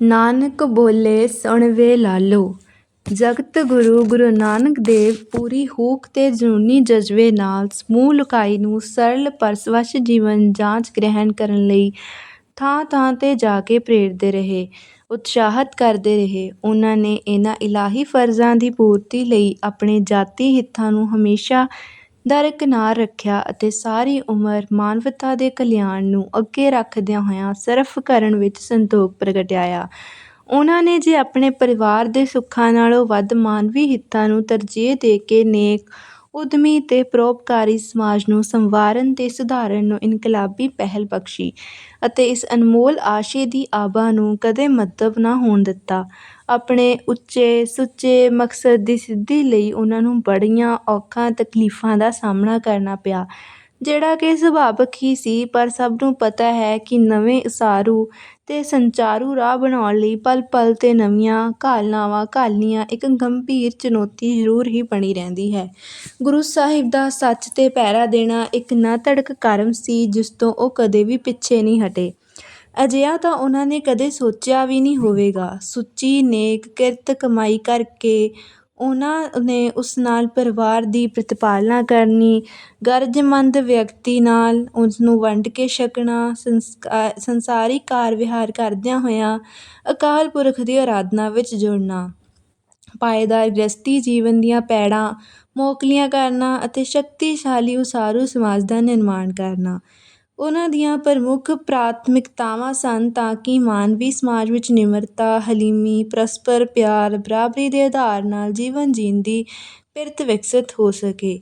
ਨਾਨਕ ਬੋਲੇ ਸੁਣ ਵੇ ਲਾਲੋ, ਜਗਤ ਗੁਰੂ ਗੁਰੂ ਨਾਨਕ ਦੇਵ ਪੂਰੀ ਹੂਕ ਤੇ ਜਨੂੰਨੀ ਜਜ਼ਬੇ ਨਾਲ ਸਮੂਹ ਲੋਕਾਈ ਨੂੰ ਸਰਲ ਪਰ ਸਵੱਛ ਜੀਵਨ ਜਾਂਚ ਗ੍ਰਹਿਣ ਕਰਨ ਲਈ ਥਾਂ ਥਾਂ ਤੇ ਜਾ ਕੇ ਪ੍ਰੇਰਦੇ ਰਹੇ, ਉਤਸ਼ਾਹਤ ਕਰਦੇ ਰਹੇ। ਉਹਨਾਂ ਨੇ ਇਹਨਾਂ ਇਲਾਹੀ ਫਰਜ਼ਾਂ ਦੀ ਪੂਰਤੀ ਲਈ ਆਪਣੇ ਜਾਤੀ ਹਿੱਤਾਂ ਨੂੰ ਹਮੇਸ਼ਾ ਦਰਕਿਨਾਰ ਰੱਖਿਆ ਅਤੇ ਸਾਰੀ ਉਮਰ ਮਾਨਵਤਾ ਦੇ ਕਲਿਆਣ ਨੂੰ ਅੱਗੇ ਰੱਖਦਿਆਂ ਹੋਇਆਂ ਸਰਫ ਕਰਨ ਵਿੱਚ ਸੰਤੋਖ ਪ੍ਰਗਟਾਇਆ। ਉਹਨਾਂ ਨੇ ਜੇ ਆਪਣੇ ਪਰਿਵਾਰ ਦੇ ਸੁੱਖਾਂ ਨਾਲੋਂ ਵੱਧ ਮਾਨਵੀ ਹਿੱਤਾਂ ਨੂੰ ਤਰਜੀਹ ਦੇ ਕੇ ਨੇਕ, ਉਦਮੀ ਤੇ ਪਰਉਪਕਾਰੀ ਸਮਾਜ ਨੂੰ ਸੰਵਾਰਨ ਤੇ ਸੁਧਾਰਨ ਨੂੰ ਇਨਕਲਾਬੀ ਪਹਿਲ ਬਖਸ਼ੀ ਅਤੇ ਇਸ ਅਨਮੋਲ ਆਸ਼ੇ ਦੀ ਆਭਾ ਨੂੰ ਕਦੇ ਮੱਧਵ ਨਾ ਹੋਣ ਦਿੱਤਾ ਆਪਣੇ ਉੱਚੇ, ਸੁੱਚੇ ਮਕਸਦ ਦੀ ਸਿੱਧੀ ਲਈ ਉਹਨਾਂ ਨੂੰ ਬੜੀਆਂ ਔਖਾਂ ਤਕਲੀਫਾਂ ਦਾ ਸਾਹਮਣਾ ਕਰਨਾ ਪਿਆ। ਜਿਹੜਾ ਕਿ ਸੁਭਾਵਿਕ ਹੀ ਸੀ, ਪਰ ਸਭ ਨੂੰ ਪਤਾ ਹੈ ਕਿ ਨਵੇਂ ਉਸਾਰੂ ਅਤੇ ਸੰਚਾਰੂ ਰਾਹ ਬਣਾਉਣ ਲਈ ਪਲ ਪਲ ਤੇ ਨਵੀਆਂ ਘਾਲਨਾਵਾਂ, ਘਾਲਣੀਆਂ ਇੱਕ ਗੰਭੀਰ ਚੁਣੌਤੀ ਜ਼ਰੂਰ ਹੀ ਬਣੀ ਰਹਿੰਦੀ ਹੈ। ਗੁਰੂ ਸਾਹਿਬ ਦਾ ਸੱਚ ਤੇ ਪਹਿਰਾ ਦੇਣਾ ਇੱਕ ਨਾ ਧੜਕ ਕਰਮ ਸੀ, ਜਿਸ ਤੋਂ ਉਹ ਕਦੇ ਵੀ ਪਿੱਛੇ ਨਹੀਂ ਹਟੇ। ਅਜਿਹਾ ਤਾਂ ਉਹਨਾਂ ਨੇ ਕਦੇ ਸੋਚਿਆ ਵੀ ਨਹੀਂ ਹੋਵੇਗਾ। ਸੁੱਚੀ ਨੇਕ ਕਿਰਤ ਕਮਾਈ ਕਰਕੇ ਉਹਨਾਂ ਨੇ ਉਸ ਨਾਲ ਪਰਿਵਾਰ ਦੀ ਪ੍ਰਤਿਪਾਲਨਾ ਕਰਨੀ, ਗਰਜਮੰਦ ਵਿਅਕਤੀ ਨਾਲ ਉਸਨੂੰ ਵੰਡ ਕੇ ਛਕਣਾ, ਸੰਸਕਾ, ਸੰਸਾਰੀ ਕਾਰ ਵਿਹਾਰ ਕਰਦਿਆਂ ਹੋਇਆਂ ਅਕਾਲ ਪੁਰਖ ਦੀ ਅਰਾਧਨਾ ਵਿੱਚ ਜੁੜਨਾ, ਪਾਏਦਾਰ ਗ੍ਰਸਤੀ ਜੀਵਨ ਦੀਆਂ ਪੈੜਾਂ ਮੋਕਲੀਆਂ ਕਰਨਾ ਅਤੇ ਸ਼ਕਤੀਸ਼ਾਲੀ ਉਸਾਰੂ ਸਮਾਜ ਦਾ ਨਿਰਮਾਣ ਕਰਨਾ। ਉਹਨਾਂ ਦੀਆਂ ਪ੍ਰਮੁੱਖ ਪ੍ਰਾਥਮਿਕਤਾਵਾਂ ਸਨ ਤਾਂ ਕਿ ਮਾਨਵੀ ਸਮਾਜ ਵਿੱਚ ਨਿਮਰਤਾ, ਹਲੀਮੀ, ਪਰਸਪਰ ਪਿਆਰ, ਬਰਾਬਰੀ ਦੇ ਆਧਾਰ ਨਾਲ ਜੀਵਨ ਜੀਣ ਦੀ ਪਿਰਤ ਵਿਕਸਿਤ ਹੋ ਸਕੇ।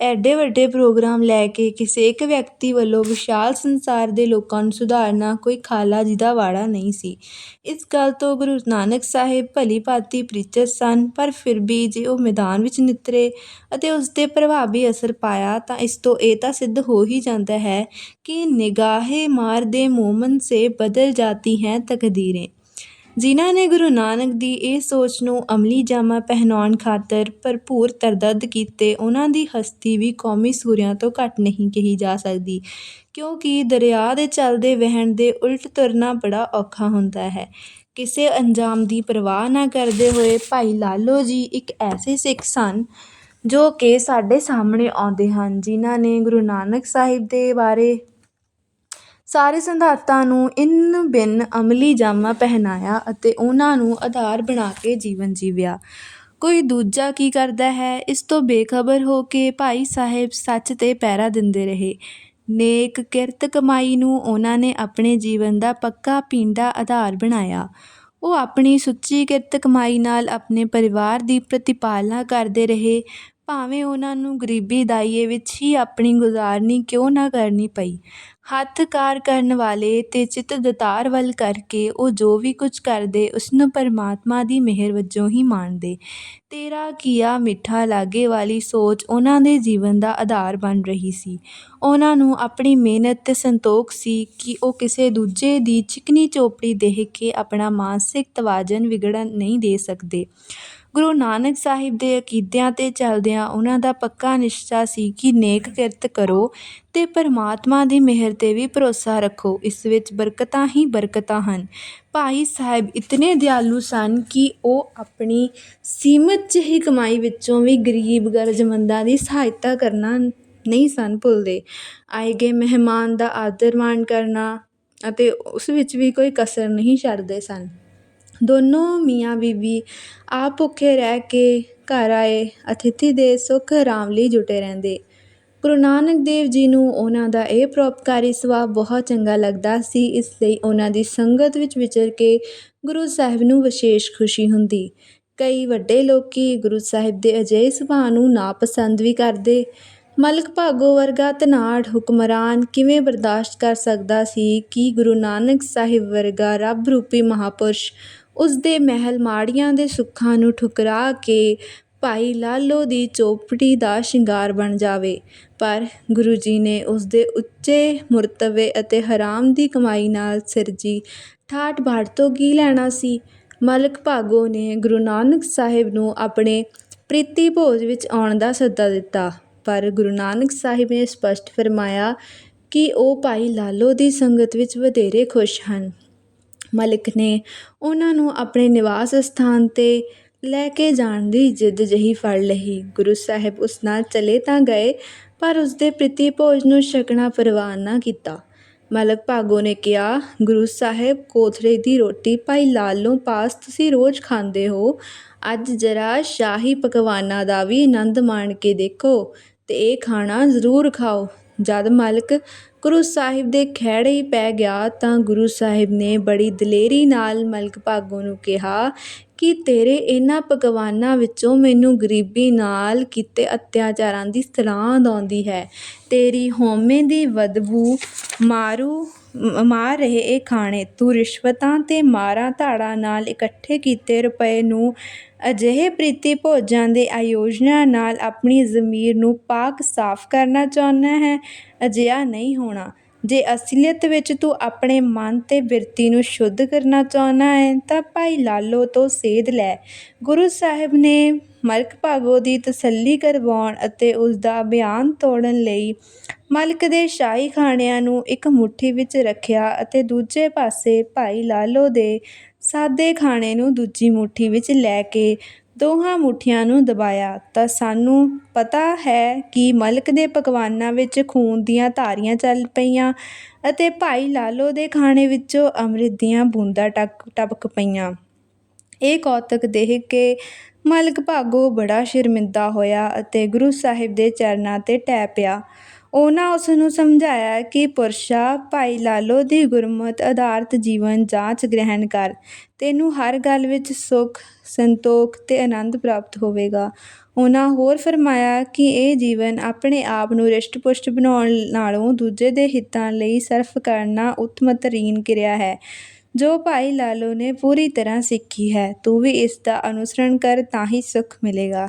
ਐਡੇ ਵੱਡੇ ਪ੍ਰੋਗਰਾਮ ਲੈ ਕੇ ਕਿਸੇ ਇੱਕ ਵਿਅਕਤੀ ਵੱਲੋਂ ਵਿਸ਼ਾਲ ਸੰਸਾਰ ਦੇ ਲੋਕਾਂ ਨੂੰ ਸੁਧਾਰਨਾ ਕੋਈ ਖਾਲਾ ਜੀ ਦਾ ਵਾੜਾ ਨਹੀਂ ਸੀ। ਇਸ ਗੱਲ ਤੋਂ ਗੁਰੂ ਨਾਨਕ ਸਾਹਿਬ ਭਲੀ ਭਾਂਤੀ ਪ੍ਰੀਚਿਤ ਸਨ, ਪਰ ਫਿਰ ਵੀ ਜੇ ਉਹ ਮੈਦਾਨ ਵਿੱਚ ਨਿਤਰੇ ਅਤੇ ਉਸ ਦੇ ਪ੍ਰਭਾਵੀ ਅਸਰ ਪਾਇਆ ਤਾਂ ਇਸ ਤੋਂ ਇਹ ਤਾਂ ਸਿੱਧ ਹੋ ਹੀ ਜਾਂਦਾ ਹੈ ਕਿ ਨਿਗਾਹੇ ਮਾਰ ਦੇ ਮੋਮਨ ਸੇ ਬਦਲ ਜਾਤੀ ਹੈ ਤਕਦੀਰੇ। ਜਿਨ੍ਹਾਂ ਨੇ ਗੁਰੂ ਨਾਨਕ ਦੀ ਇਹ ਸੋਚ ਨੂੰ ਅਮਲੀ ਜਾਮਾ ਪਹਿਨਾਉਣ ਖਾਤਰ ਭਰਪੂਰ ਤਰਦਦ ਕੀਤੇ, ਉਹਨਾਂ ਦੀ ਹਸਤੀ ਵੀ ਕੌਮੀ ਸੂਰਿਆਂ ਤੋਂ ਘੱਟ ਨਹੀਂ ਕਹੀ ਜਾ ਸਕਦੀ, ਕਿਉਂਕਿ ਦਰਿਆ ਦੇ ਚੱਲਦੇ ਵਹਿਣ ਦੇ ਉਲਟ ਤੁਰਨਾ ਬੜਾ ਔਖਾ ਹੁੰਦਾ ਹੈ। ਕਿਸੇ ਅੰਜਾਮ ਦੀ ਪਰਵਾਹ ਨਾ ਕਰਦੇ ਹੋਏ ਭਾਈ ਲਾਲੋ ਜੀ ਇੱਕ ਐਸੇ ਸਿੱਖ ਸਨ ਜੋ ਕਿ ਸਾਡੇ ਸਾਹਮਣੇ ਆਉਂਦੇ ਹਨ, ਜਿਨ੍ਹਾਂ ਨੇ ਗੁਰੂ ਨਾਨਕ ਸਾਹਿਬ ਦੇ ਬਾਰੇ ਸਾਰੇ ਸਿਧਾਂਤਾਂ ਨੂੰ ਇੰਨ ਬਿੰਨ ਅਮਲੀ ਜਾਮਾ ਪਹਿਨਾਇਆ ਅਤੇ ਉਹਨਾਂ ਨੂੰ ਆਧਾਰ ਬਣਾ ਕੇ ਜੀਵਨ ਜੀਵਿਆ। ਕੋਈ ਦੂਜਾ ਕੀ ਕਰਦਾ ਹੈ? ਇਸ ਤੋਂ ਬੇਖਬਰ ਹੋ ਕੇ ਭਾਈ ਸਾਹਿਬ ਸੱਚ ਤੇ ਪਹਿਰਾ ਦਿੰਦੇ ਰਹੇ। ਨੇਕ ਕਿਰਤ ਕਮਾਈ ਨੂੰ ਉਹਨਾਂ ਨੇ ਆਪਣੇ ਜੀਵਨ ਦਾ ਪੱਕਾ ਪੀਂਡਾ ਆਧਾਰ ਬਣਾਇਆ। ਉਹ ਆਪਣੀ ਸੁੱਚੀ ਕਿਰਤ ਕਮਾਈ ਨਾਲ ਆਪਣੇ ਪਰਿਵਾਰ ਦੀ ਪ੍ਰਤਿਪਾਲਨਾ ਕਰਦੇ ਰਹੇ। ਭਾਵੇਂ ਉਹਨਾਂ ਨੂੰ ਗਰੀਬੀ ਦਾਈਏ ਵਿੱਚ ਹੀ ਆਪਣੀ ਗੁਜ਼ਾਰਨੀ ਕਿਉਂ ਨਾ ਕਰਨੀ ਪਈ। ਹੱਥ ਕਾਰ ਕਰਨ ਵਾਲੇ ਤੇ ਚਿੱਤ ਦਤਾਰ ਵੱਲ ਕਰਕੇ ਉਹ ਜੋ ਵੀ ਕੁਝ ਕਰਦੇ, ਉਸਨੂੰ ਪਰਮਾਤਮਾ ਦੀ ਮਿਹਰ ਵਜੋਂ ਹੀ ਮੰਨਦੇ ਤੇਰਾ ਕੀਆ ਮਿੱਠਾ ਲਾਗੇ ਵਾਲੀ ਸੋਚ ਉਹਨਾਂ ਦੇ ਜੀਵਨ ਦਾ ਆਧਾਰ ਬਣ ਰਹੀ ਸੀ। ਉਹਨਾਂ ਨੂੰ ਆਪਣੀ ਮਿਹਨਤ ਤੇ ਸੰਤੋਖ ਸੀ ਕਿ ਉਹ ਕਿਸੇ ਦੂਜੇ ਦੀ ਚਿਕਨੀ ਚੋਪੜੀ ਦੇਖ ਕੇ ਆਪਣਾ ਮਾਨਸਿਕ ਤਵਾਜ਼ਨ ਵਿਗੜਨ ਨਹੀਂ ਦੇ ਸਕਦੇ। ਗੁਰੂ ਨਾਨਕ ਸਾਹਿਬ ਦੇ ਅਕੀਦਿਆਂ ਤੇ ਚੱਲਦਿਆਂ ਉਹਨਾਂ ਦਾ ਪੱਕਾ ਨਿਸ਼ਚਾ ਸੀ ਕਿ ਨੇਕ ਕਿਰਤ ਕਰੋ ਤੇ ਪਰਮਾਤਮਾ ਦੀ ਮਿਹਰ ਤੇ ਵੀ ਭਰੋਸਾ ਰੱਖੋ। ਇਸ ਵਿੱਚ ਬਰਕਤਾਂ ਹੀ ਬਰਕਤਾਂ ਹਨ। ਭਾਈ ਸਾਹਿਬ, ਇਤਨੇ ਦਿਆਲੂ ਸਨ ਕਿ ਉਹ ਆਪਣੀ ਸੀਮਤ ਜਿਹੀ ਕਮਾਈ ਵਿੱਚੋਂ ਵੀ ਗਰੀਬ ਗਰਜਮੰਦਾਂ ਦੀ ਸਹਾਇਤਾ ਕਰਨਾ ਨਹੀਂ ਸਨ ਭੁੱਲਦੇ। ਆਏ ਗਏ ਮਹਿਮਾਨ ਦਾ ਆਦਰ ਮਾਣ ਕਰਨਾ ਅਤੇ ਉਸ ਵਿੱਚ ਵੀ ਕੋਈ ਕਸਰ ਨਹੀਂ ਛੱਡਦੇ ਸਨ। ਦੋਨੋਂ ਮੀਆਂ ਬੀਬੀ ਆਪ ਭੁੱਖੇ ਰਹਿ ਕੇ ਘਰ ਆਏ ਅਤਿਥੀ ਦੇ ਸੁੱਖ ਆਰਾਮ ਲਈ ਜੁਟੇ ਰਹਿੰਦੇ। ਗੁਰੂ ਨਾਨਕ ਦੇਵ ਜੀ ਨੂੰ ਉਹਨਾਂ ਦਾ ਇਹ ਪਰਉਪਕਾਰੀ ਸੁਭਾਅ ਬਹੁਤ ਚੰਗਾ ਲੱਗਦਾ ਸੀ, ਇਸ ਲਈ ਉਹਨਾਂ ਦੀ ਸੰਗਤ ਵਿੱਚ ਵਿਚਰ ਕੇ ਗੁਰੂ ਸਾਹਿਬ ਨੂੰ ਵਿਸ਼ੇਸ਼ ਖੁਸ਼ੀ ਹੁੰਦੀ। ਕਈ ਵੱਡੇ ਲੋਕੀ ਗੁਰੂ ਸਾਹਿਬ ਦੇ ਅਜਿਹੇ ਸੁਭਾਅ ਨੂੰ ਨਾਪਸੰਦ ਵੀ ਕਰਦੇ। ਮਲਕ ਭਾਗੋ ਵਰਗਾ ਧਨਾੜ ਹੁਕਮਰਾਨ ਕਿਵੇਂ ਬਰਦਾਸ਼ਤ ਕਰ ਸਕਦਾ ਸੀ ਕਿ ਗੁਰੂ ਨਾਨਕ ਸਾਹਿਬ ਵਰਗਾ ਰੱਬ ਰੂਪੀ ਮਹਾਪੁਰਸ਼ ਉਸ ਦੇ ਮਹਿਲ ਮਾੜੀਆਂ ਦੇ ਸੁੱਖਾਂ ਨੂੰ ਠੁਕਰਾ ਕੇ ਭਾਈ ਲਾਲੋ ਦੀ ਚੌਪੜੀ ਦਾ ਸ਼ਿੰਗਾਰ ਬਣ ਜਾਵੇ। ਪਰ ਗੁਰੂ ਜੀ ਨੇ ਉਸ ਦੇ ਉੱਚੇ ਮੁਰਤਬੇ ਅਤੇ ਹਰਾਮ ਦੀ ਕਮਾਈ ਨਾਲ ਸਿਰਜੀ ਠਾਠ ਬਾਠ ਤੋਂ ਕੀ ਲੈਣਾ ਸੀ? ਮਲਕ ਭਾਗੋ ਨੇ ਗੁਰੂ ਨਾਨਕ ਸਾਹਿਬ ਨੂੰ ਆਪਣੇ ਪ੍ਰੀਤੀ ਭੋਜ ਵਿੱਚ ਆਉਣ ਦਾ ਸੱਦਾ ਦਿੱਤਾ। ਪਰ ਗੁਰੂ ਨਾਨਕ ਸਾਹਿਬ ਨੇ ਸਪਸ਼ਟ ਫਰਮਾਇਆ ਕਿ ਉਹ ਭਾਈ ਲਾਲੋ ਦੀ ਸੰਗਤ ਵਿੱਚ ਵਧੇਰੇ ਖੁਸ਼ ਹਨ। ਮਲਿਕ ਨੇ ਉਹਨਾਂ ਨੂੰ ਆਪਣੇ ਨਿਵਾਸ ਅਸਥਾਨ 'ਤੇ ਲੈ ਕੇ ਜਾਣ ਦੀ ਜਿੱਦ ਜਿਹੀ ਫੜ ਲਈ। ਗੁਰੂ ਸਾਹਿਬ ਉਸ ਨਾਲ ਚਲੇ ਤਾਂ ਗਏ, ਪਰ ਉਸਦੇ ਪ੍ਰੀਤੀ ਭੋਜ ਨੂੰ ਛਕਣਾ ਪ੍ਰਵਾਨ ਨਾ ਕੀਤਾ। ਮਲਕ ਭਾਗੋ ਨੇ ਕਿਹਾ, ਗੁਰੂ ਸਾਹਿਬ, ਕੋਥਰੇ ਦੀ ਰੋਟੀ ਭਾਈ ਲਾਲੋਂ ਪਾਸ ਤੁਸੀਂ ਰੋਜ਼ ਖਾਂਦੇ ਹੋ। ਅੱਜ ਜਰਾ ਸ਼ਾਹੀ ਪਕਵਾਨਾਂ ਦਾ ਵੀ ਆਨੰਦ ਮਾਣ ਕੇ ਦੇਖੋ ਤੇ ਇਹ ਖਾਣਾ ਜ਼ਰੂਰ ਖਾਓ। ਜਦ ਮਲਕ ਗੁਰੂ ਸਾਹਿਬ ਦੇ ਖਹਿੜੇ ਹੀ ਪੈ ਗਿਆ ਤਾਂ ਗੁਰੂ ਸਾਹਿਬ ਨੇ ਬੜੀ ਦਲੇਰੀ ਨਾਲ ਮਲਕ ਭਾਗੋ ਨੂੰ ਕਿਹਾ ਕਿ ਤੇਰੇ ਇਹਨਾਂ ਪਕਵਾਨਾਂ ਵਿੱਚੋਂ ਮੈਨੂੰ ਗਰੀਬੀ ਨਾਲ ਕੀਤੇ ਅਤਿਆਚਾਰਾਂ ਦੀ ਸਲਾਹ ਆਉਂਦੀ ਹੈ। ਤੇਰੀ ਹਉਮੈ ਦੀ ਬਦਬੂ ਮਾਰੂ, ਮਾਰ ਰਹੇ ਇਹ ਖਾਣੇ। ਤੂੰ ਰਿਸ਼ਵਤਾਂ ਤੇ ਮਾਰਾਂ ਧਾੜਾਂ ਨਾਲ ਇਕੱਠੇ ਕੀਤੇ ਰੁਪਏ ਨੂੰ ਅਜਿਹੇ ਪ੍ਰੀਤੀ ਭੋਜਾਂ ਦੇ ਆਯੋਜਨਾਂ ਨਾਲ ਆਪਣੀ ਜ਼ਮੀਰ ਨੂੰ ਪਾਕ ਸਾਫ਼ ਕਰਨਾ ਚਾਹੁੰਦਾ ਹੈ, ਅਜਿਹਾ ਨਹੀਂ ਹੋਣਾ। ਜੇ ਅਸਲੀਅਤ ਵਿੱਚ ਤੂੰ ਆਪਣੇ ਮਨ ਤੇ ਬਿਰਤੀ ਨੂੰ ਸ਼ੁੱਧ ਕਰਨਾ ਚਾਹੁੰਦਾ ਹੈ, ਤਾਂ ਭਾਈ ਲਾਲੋ ਤੋਂ ਸੇਧ ਲੈ। ਗੁਰੂ ਸਾਹਿਬ ਨੇ ਮਲਕ ਭਾਗੋ ਦੀ ਤਸੱਲੀ ਕਰਵਾਉਣ ਅਤੇ ਉਸ ਦਾ ਬਿਆਨ ਤੋੜਨ ਲਈ ਮਲਕ ਦੇ ਸ਼ਾਹੀ ਖਾਣਿਆਂ ਨੂੰ ਇੱਕ ਮੁੱਠੀ ਵਿੱਚ ਰੱਖਿਆ ਅਤੇ ਦੂਜੇ ਪਾਸੇ ਭਾਈ ਲਾਲੋ ਦੇ ਸਾਦੇ ਖਾਣੇ ਨੂੰ ਦੂਜੀ ਮੁੱਠੀ ਵਿੱਚ ਲੈ ਕੇ ਦੋਹਾਂ ਮੁੱਠੀਆਂ ਨੂੰ ਦਬਾਇਆ ਤਾਂ ਸਾਨੂੰ ਪਤਾ ਹੈ ਕਿ ਮਲਕ ਦੇ ਪਕਵਾਨਾਂ ਵਿੱਚ ਖੂਨ ਦੀਆਂ ਧਾਰੀਆਂ ਚੱਲ ਪਈਆਂ ਅਤੇ ਭਾਈ ਲਾਲੋ ਦੇ ਖਾਣੇ ਵਿੱਚੋਂ ਅੰਮ੍ਰਿਤ ਦੀਆਂ ਬੂੰਦਾਂ ਟਕ, ਟਪਕ ਪਈਆਂ। ਇਹ ਕੌਤਕ ਦੇਖ ਕੇ ਮਲਕ ਭਾਗੋ ਬੜਾ ਸ਼ਰਮਿੰਦਾ ਹੋਇਆ ਅਤੇ ਗੁਰੂ ਸਾਹਿਬ ਦੇ ਚਰਨਾਂ 'ਤੇ ਟਹਿ ਪਿਆ। ਉਹਨਾਂ ਉਸ ਨੂੰ ਸਮਝਾਇਆ ਕਿ ਪੁਰਸ਼ਾ ਭਾਈ ਲਾਲੋ ਦੀ ਗੁਰਮਤਿ ਆਧਾਰਿਤ ਜੀਵਨ ਜਾਂਚ ਗ੍ਰਹਿਣ ਕਰ, ਤੈਨੂੰ ਹਰ ਗੱਲ ਵਿੱਚ ਸੁੱਖ, ਸੰਤੋਖ ਤੇ ਆਨੰਦ ਪ੍ਰਾਪਤ ਹੋਵੇਗਾ। ਉਹਨਾਂ ਹੋਰ ਫਰਮਾਇਆ ਕਿ ਇਹ ਜੀਵਨ ਆਪਣੇ ਆਪ ਨੂੰ ਰਿਸ਼ਟ-ਪੁਸ਼ਟ ਬਣਾਉਣ ਨਾਲੋਂ ਦੂਜੇ ਦੇ ਹਿੱਤਾਂ ਲਈ ਸਰਫ ਕਰਨਾ ਉਤਮਤਰੀਨ ਕਿਰਿਆ ਹੈ, ਜੋ ਭਾਈ ਲਾਲੋ ਨੇ ਪੂਰੀ ਤਰ੍ਹਾਂ ਸਿੱਖੀ ਹੈ। ਤੂੰ ਵੀ ਇਸ ਦਾ ਅਨੁਸਰਣ ਕਰ ਤਾਂ ਹੀ ਸੁੱਖ ਮਿਲੇਗਾ।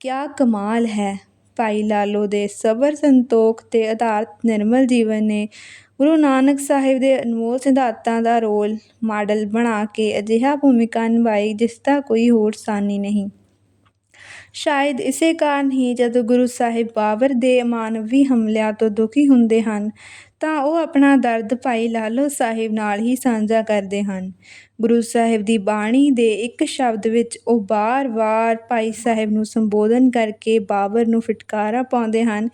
ਕਿਆ ਕਮਾਲ ਹੈ। ਭਾਈ ਲਾਲੋ ਦੇ ਸਬਰ ਸੰਤੋਖ ਤੇ ਆਧਾਰਿਤ ਨਿਰਮਲ ਜੀਵਨ ਨੇ ਗੁਰੂ ਨਾਨਕ ਸਾਹਿਬ ਦੇ ਅਨਮੋਲ ਸਿਧਾਂਤਾਂ ਦਾ ਰੋਲ ਮਾਡਲ ਬਣਾ ਕੇ ਅਜਿਹਾ ਭੂਮਿਕਾ ਨਿਭਾਈ ਜਿਸ ਦਾ ਕੋਈ ਹੋਰ ਸਾਨੀ ਨਹੀਂ। ਸ਼ਾਇਦ ਇਸੇ ਕਾਰਨ ਹੀ ਜਦੋਂ ਗੁਰੂ ਸਾਹਿਬ ਬਾਬਰ ਦੇ ਮਾਨਵੀ ਹਮਲਿਆਂ ਤੋਂ ਦੁਖੀ ਹੁੰਦੇ ਹਨ, ਤਾਂ ਉਹ ਆਪਣਾ ਦਰਦ ਭਾਈ ਲਾਲੋ ਸਾਹਿਬ ਨਾਲ ਹੀ ਸਾਂਝਾ ਕਰਦੇ ਹਨ। ਗੁਰੂ ਸਾਹਿਬ ਦੀ ਬਾਣੀ ਦੇ ਇੱਕ ਸ਼ਬਦ ਵਿੱਚ ਉਹ ਵਾਰ ਵਾਰ ਭਾਈ ਸਾਹਿਬ ਨੂੰ ਸੰਬੋਧਨ ਕਰਕੇ ਬਾਬਰ ਨੂੰ ਫਟਕਾਰਾ ਪਾਉਂਦੇ ਹਨ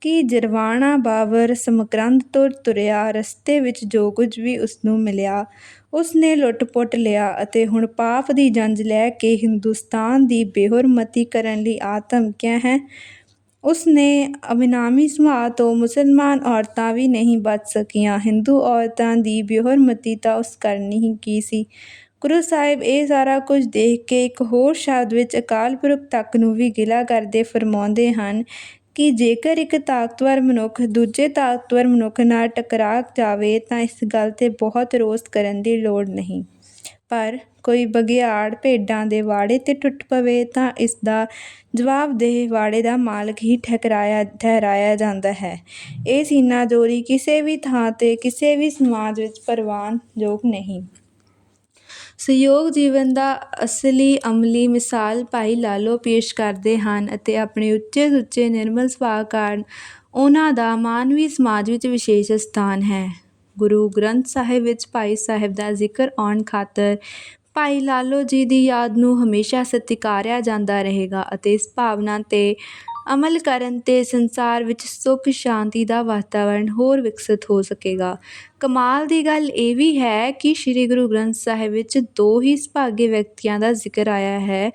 ਕਿ ਜਰਵਾਣਾ ਬਾਬਰ ਸਮਕਰੰਦ ਤੁਰ ਤੁਰਿਆ, ਰਸਤੇ ਵਿੱਚ ਜੋ ਕੁਝ ਵੀ ਉਸ ਨੂੰ ਮਿਲਿਆ ਉਸ ਨੇ ਲੁੱਟ-ਪੁੱਟ ਲਿਆ ਅਤੇ ਹੁਣ ਪਾਪ ਦੀ ਜੰਜ ਲੈ ਕੇ ਹਿੰਦੁਸਤਾਨ ਦੀ ਬੇਹੁਰਮਤੀ ਕਰਨ ਲਈ ਆ ਧਮਕੀਆਂ ਹੈ? ਉਸ ਨੇ ਅਬਨਾਮੀ ਸੁਭਾਅ ਤੋਂ ਮੁਸਲਮਾਨ ਔਰਤਾਂ ਵੀ ਨਹੀਂ ਬਚ ਸਕੀਆਂ। ਹਿੰਦੂ ਔਰਤਾਂ ਦੀ ਬੇਹੁਰਮਤੀ ਤਾਂ ਉਸ ਕਰਨੀ ਹੀ ਕੀ ਸੀ? ਗੁਰੂ ਸਾਹਿਬ ਇਹ ਸਾਰਾ ਕੁਝ ਦੇਖ ਕੇ ਇੱਕ ਹੋਰ ਸ਼ਬਦ ਵਿੱਚ ਅਕਾਲ ਪੁਰਖ ਤੱਕ ਨੂੰ ਵੀ ਗਿਲਾ ਕਰਦੇ ਫਰਮਾਉਂਦੇ ਹਨ ਕਿ ਜੇਕਰ ਇੱਕ ਤਾਕਤਵਰ ਮਨੁੱਖ ਦੂਜੇ ਤਾਕਤਵਰ ਮਨੁੱਖ ਨਾਲ ਟਕਰਾ ਜਾਵੇ ਤਾਂ ਇਸ ਗੱਲ 'ਤੇ ਬਹੁਤ ਰੋਸ ਕਰਨ ਦੀ ਲੋੜ ਨਹੀਂ। ਪਰ ਕੋਈ ਬਘਿਆੜ ਭੇਡਾਂ ਦੇ ਵਾੜੇ 'ਤੇ ਟੁੱਟ ਪਵੇ ਤਾਂ ਇਸ ਦਾ ਜਵਾਬਦੇਹ ਵਾੜੇ ਦਾ ਮਾਲਕ ਹੀ ਠਹਿਰਾਇਆ ਠਹਿਰਾਇਆ ਜਾਂਦਾ ਹੈ। ਇਹ ਸੀਨਾ ਜੋਰੀ ਕਿਸੇ ਵੀ ਥਾਂ 'ਤੇ ਕਿਸੇ ਵੀ ਸਮਾਜ ਵਿੱਚ ਪ੍ਰਵਾਨਯੋਗ ਨਹੀਂ। ਸਹਿਯੋਗ ਜੀਵਨ ਦਾ ਅਸਲੀ ਅਮਲੀ ਮਿਸਾਲ ਭਾਈ ਲਾਲੋ ਪੇਸ਼ ਕਰਦੇ ਹਨ ਅਤੇ ਆਪਣੇ ਉੱਚੇ ਸੁੱਚੇ ਨਿਰਮਲ ਸੁਭਾਅ ਕਾਰਨ ਉਹਨਾਂ ਦਾ ਮਾਨਵੀ ਸਮਾਜ ਵਿੱਚ ਵਿਸ਼ੇਸ਼ ਸਥਾਨ ਹੈ। ਗੁਰੂ ਗ੍ਰੰਥ ਸਾਹਿਬ ਵਿੱਚ ਭਾਈ ਸਾਹਿਬ ਦਾ ਜ਼ਿਕਰ ਆਉਣ ਖਾਤਰ ਭਾਈ ਲਾਲੋ ਜੀ ਦੀ ਯਾਦ ਨੂੰ ਹਮੇਸ਼ਾ ਸਤਿਕਾਰਿਆ ਜਾਂਦਾ ਰਹੇਗਾ ਅਤੇ ਇਸ ਭਾਵਨਾ 'ਤੇ ਅਮਲ ਕਰਨ 'ਤੇ ਸੰਸਾਰ ਵਿੱਚ ਸੁੱਖ ਸ਼ਾਂਤੀ ਦਾ ਵਾਤਾਵਰਣ ਹੋਰ ਵਿਕਸਿਤ ਹੋ ਸਕੇਗਾ। ਕਮਾਲ ਦੀ ਗੱਲ ਇਹ ਵੀ ਹੈ ਕਿ ਸ੍ਰੀ ਗੁਰੂ ਗ੍ਰੰਥ ਸਾਹਿਬ ਵਿੱਚ ਦੋ ਹੀ ਸੁਭਾਗੇ ਵਿਅਕਤੀਆਂ ਦਾ ਜ਼ਿਕਰ ਆਇਆ ਹੈ,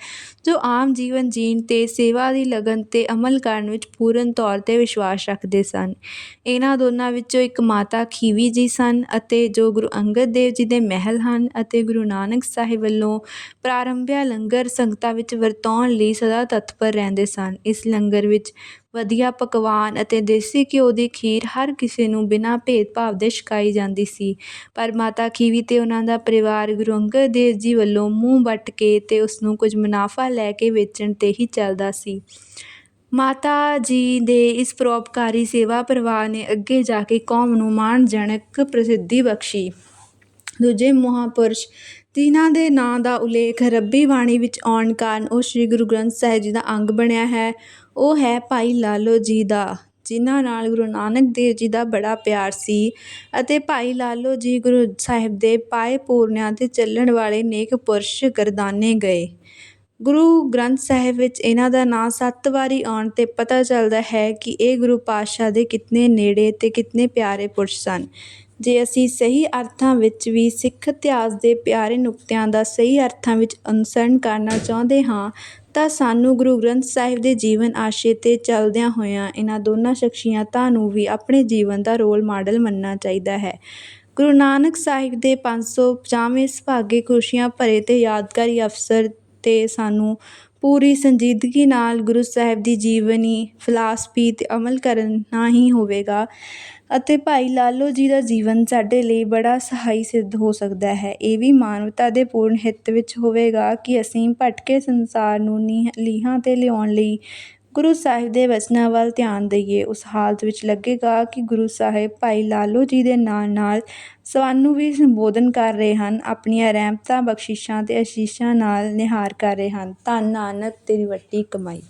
ਜੋ ਆਮ ਜੀਵਨ ਜੀਣ ਤੇ ਸੇਵਾ ਦੀ ਲਗਨ ਤੇ ਅਮਲ ਕਰਨ ਵਿੱਚ ਪੂਰਨ ਤੌਰ ਤੇ ਵਿਸ਼ਵਾਸ ਰੱਖਦੇ ਸਨ। ਇਹਨਾਂ ਦੋਨਾਂ ਵਿੱਚੋਂ ਇੱਕ ਮਾਤਾ ਖੀਵੀ ਜੀ ਸਨ ਅਤੇ ਜੋ ਗੁਰੂ ਅੰਗਦ ਦੇਵ ਜੀ ਦੇ ਮਹਿਲ ਹਨ ਅਤੇ ਗੁਰੂ ਨਾਨਕ ਸਾਹਿਬ ਵੱਲੋਂ ਪ੍ਰਾਰੰਭਿਆ ਲੰਗਰ ਸੰਗਤਾਂ ਵਿੱਚ ਵਰਤਾਉਣ ਲਈ ਸਦਾ ਤਤਪਰ ਰਹਿੰਦੇ ਸਨ। ਇਸ ਲੰਗਰ ਵਿੱਚ ਵਧੀਆ ਪਕਵਾਨ ਅਤੇ ਦੇਸੀ ਘਿਓ ਦੀ ਖੀਰ ਹਰ ਕਿਸੇ ਨੂੰ ਬਿਨਾਂ ਭੇਦਭਾਵ ਦੇ ਛਕਾਈ ਜਾਂਦੀ ਸੀ। ਪਰ ਮਾਤਾ ਖੀਵੀ ਤੇ ਉਹਨਾਂ ਦਾ ਪਰਿਵਾਰ ਗੁਰੂ ਅੰਗਦ ਦੇਵ ਜੀ ਵੱਲੋਂ ਮੂੰਹ ਵੱਟ ਕੇ ਅਤੇ ਉਸਨੂੰ ਕੁਝ ਮੁਨਾਫਾ ਲੈ ਕੇ ਵੇਚਣ ਤੇ ਹੀ ਚੱਲਦਾ ਸੀ। ਮਾਤਾ ਜੀ ਦੇ ਇਸ ਪਰਉਪਕਾਰੀ ਸੇਵਾ ਪਰਿਵਾਰ ਨੇ ਅੱਗੇ ਜਾ ਕੇ ਕੌਮ ਨੂੰ ਮਾਣਜਨਕ ਪ੍ਰਸਿੱਧੀ ਬਖਸ਼ੀ। ਦੂਜੇ ਮਹਾਂਪੁਰਸ਼ ਜਿਨ੍ਹਾਂ ਦੇ ਨਾਂ ਦਾ ਉਲੇਖ ਰੱਬੀ ਬਾਣੀ ਵਿੱਚ ਆਉਣ ਕਾਰਨ ਉਹ ਸ੍ਰੀ ਗੁਰੂ ਗ੍ਰੰਥ ਸਾਹਿਬ ਜੀ ਦਾ ਅੰਗ ਬਣਿਆ ਹੈ। ਉਹ ਹੈ ਭਾਈ ਲਾਲੋ ਜੀ ਦਾ, ਜਿਨ੍ਹਾਂ ਨਾਲ ਗੁਰੂ ਨਾਨਕ ਦੇਵ ਜੀ ਦਾ ਬੜਾ ਪਿਆਰ ਸੀ ਅਤੇ ਭਾਈ ਲਾਲੋ ਜੀ ਗੁਰੂ ਸਾਹਿਬ ਦੇ ਪਾਏ ਪੂਰਨਿਆਂ 'ਤੇ ਚੱਲਣ ਵਾਲੇ ਨੇਕ ਪੁਰਸ਼ ਗਰਦਾਨੇ ਗਏ। ਗੁਰੂ ਗ੍ਰੰਥ ਸਾਹਿਬ ਵਿੱਚ ਇਹਨਾਂ ਦਾ ਨਾਂ ਸੱਤ ਵਾਰੀ ਆਉਣ 'ਤੇ ਪਤਾ ਚੱਲਦਾ ਹੈ ਕਿ ਇਹ ਗੁਰੂ ਪਾਤਸ਼ਾਹ ਦੇ ਕਿਤਨੇ ਨੇੜੇ ਅਤੇ ਕਿੰਨੇ ਪਿਆਰੇ ਪੁਰਸ਼ ਸਨ। ਜੇ ਅਸੀਂ ਸਹੀ ਅਰਥਾਂ ਵਿੱਚ ਵੀ ਸਿੱਖ ਇਤਿਹਾਸ ਦੇ ਪਿਆਰੇ ਨੁਕਤਿਆਂ ਦਾ ਸਹੀ ਅਰਥਾਂ ਵਿੱਚ ਅਨੁਸਰਣ ਕਰਨਾ ਚਾਹੁੰਦੇ ਹਾਂ, ਤਾਂ ਸਾਨੂੰ ਗੁਰੂ ਗ੍ਰੰਥ ਸਾਹਿਬ ਦੇ ਜੀਵਨ ਆਸ਼ੇ 'ਤੇ ਚੱਲਦਿਆਂ ਹੋਇਆਂ ਇਹਨਾਂ ਦੋਨਾਂ ਸ਼ਖਸੀਅਤਾਂ ਨੂੰ ਵੀ ਆਪਣੇ ਜੀਵਨ ਦਾ ਰੋਲ ਮਾਡਲ ਮੰਨਣਾ ਚਾਹੀਦਾ ਹੈ। ਗੁਰੂ ਨਾਨਕ ਸਾਹਿਬ ਦੇ 550ਵੇਂ ਸੁਭਾਗੇ ਖੁਸ਼ੀਆਂ ਭਰੇ ਅਤੇ ਯਾਦਗਾਰੀ ਅਵਸਰ 'ਤੇ ਸਾਨੂੰ ਪੂਰੀ ਸੰਜੀਦਗੀ ਨਾਲ ਗੁਰੂ ਸਾਹਿਬ ਦੀ ਜੀਵਨੀ ਫਲਾਸਫੀ 'ਤੇ ਅਮਲ ਕਰਨਾ ਹੀ ਹੋਵੇਗਾ ਅਤੇ ਭਾਈ ਲਾਲੋ ਜੀ ਦਾ ਜੀਵਨ ਸਾਡੇ ਲਈ ਬੜਾ ਸਹਾਈ ਸਿੱਧ ਹੋ ਸਕਦਾ ਹੈ। ਇਹ ਵੀ ਮਾਨਵਤਾ ਦੇ ਪੂਰਨ ਹਿੱਤ ਵਿੱਚ ਹੋਵੇਗਾ ਕਿ ਅਸੀਂ ਭਟਕੇ ਸੰਸਾਰ ਨੂੰ ਨੀਹ, ਲੀਹਾਂ 'ਤੇ ਲਿਆਉਣ ਲਈ ਗੁਰੂ ਸਾਹਿਬ ਦੇ ਵਚਨਾਂ ਵੱਲ ਧਿਆਨ ਦਈਏ, ਉਸ ਹਾਲਤ ਵਿੱਚ ਲੱਗੇਗਾ ਕਿ ਗੁਰੂ ਸਾਹਿਬ ਭਾਈ ਲਾਲੋ ਜੀ ਦੇ ਨਾਲ ਨਾਲ ਸਾਨੂੰ ਵੀ ਸੰਬੋਧਨ ਕਰ ਰਹੇ ਹਨ, ਆਪਣੀਆਂ ਰਹਿਮਤਾਂ, ਬਖਸ਼ਿਸ਼ਾਂ ਅਤੇ ਅਸ਼ੀਸ਼ਾਂ ਨਾਲ ਨਿਹਾਰ ਕਰ ਰਹੇ ਹਨ। ਧੰਨ ਨਾਨਕ, ਤੇਰੀ ਵੱਡੀ ਕਮਾਈ।